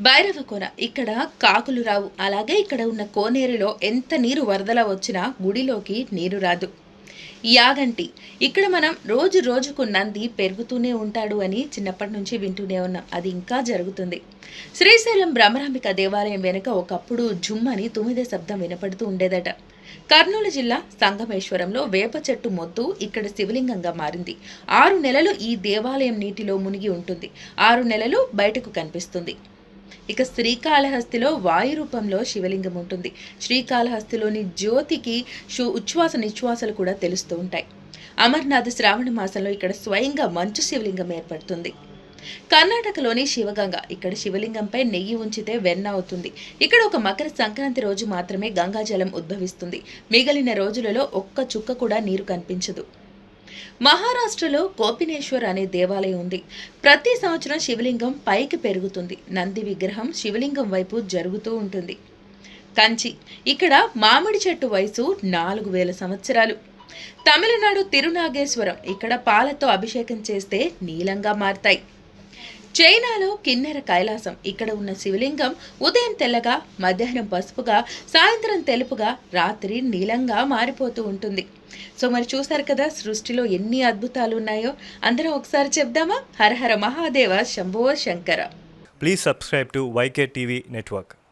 భైరవకొన ఇక్కడ కాకులు రావు. అలాగే ఇక్కడ ఉన్న కోనేరులో ఎంత నీరు వరదల వచ్చినా గుడిలోకి నీరు రాదు. యాగంటి. ఇక్కడ మనం రోజు రోజుకు నంది పెరుగుతూనే ఉంటాడు అని చిన్నప్పటి నుంచి వింటూనే ఉన్నాం. అది ఇంకా జరుగుతుంది. శ్రీశైలం భ్రమరాంబిక దేవాలయం వెనుక ఒకప్పుడు జుమ్మని తుమ్మిదే శబ్దం వినపడుతూ ఉండేదట. కర్నూలు జిల్లా సంగమేశ్వరంలో వేప చెట్టు మొత్తు ఇక్కడ శివలింగంగా మారింది. ఆరు నెలలు ఈ దేవాలయం నీటిలో మునిగి ఉంటుంది. ఆరు నెలలు బయటకు కనిపిస్తుంది. ఇక శ్రీకాళహస్తిలో వాయు రూపంలో శివలింగం ఉంటుంది. శ్రీకాళహస్తిలోని జ్యోతికి షు ఉచ్ఛ్వాస నిశ్వాసలు కూడా తెలుస్తూ ఉంటాయి. అమర్నాథ్ శ్రావణ మాసంలో ఇక్కడ స్వయంగా మంచు శివలింగం ఏర్పడుతుంది. కర్ణాటకలోని శివగంగ ఇక్కడ శివలింగంపై నెయ్యి ఉంచితే వెన్న అవుతుంది. ఇక్కడ ఒక మకర సంక్రాంతి రోజు మాత్రమే గంగాజలం ఉద్భవిస్తుంది. మిగిలిన రోజులలో ఒక్క చుక్క కూడా నీరు కనిపించదు. మహారాష్ట్రలో గోపినేశ్వర్ అనే దేవాలయం ఉంది. ప్రతి సంవత్సరం శివలింగం పైకి పెరుగుతుంది. నంది విగ్రహం శివలింగం వైపు జరుగుతూ ఉంటుంది. కంచి. ఇక్కడ మామిడి చెట్టు వయసు నాలుగు వేల సంవత్సరాలు. తమిళనాడు తిరునాగేశ్వరం. ఇక్కడ పాలతో అభిషేకం చేస్తే నీలంగా మారతాయి. చైనాలో కిన్నెర కైలాసం. ఇక్కడ ఉన్న శివలింగం ఉదయం తెల్లగా మధ్యాహ్నం పసుపుగా సాయంత్రం తెలుపుగా రాత్రి నీలంగా మారిపోతూ ఉంటుంది. సో మరి చూసారు కదా సృష్టిలో ఎన్ని అద్భుతాలు ఉన్నాయో? అందరం ఒకసారి చెప్దామా? Hara Hara Mahadeva Shambho Shankara. Please subscribe to YK TV network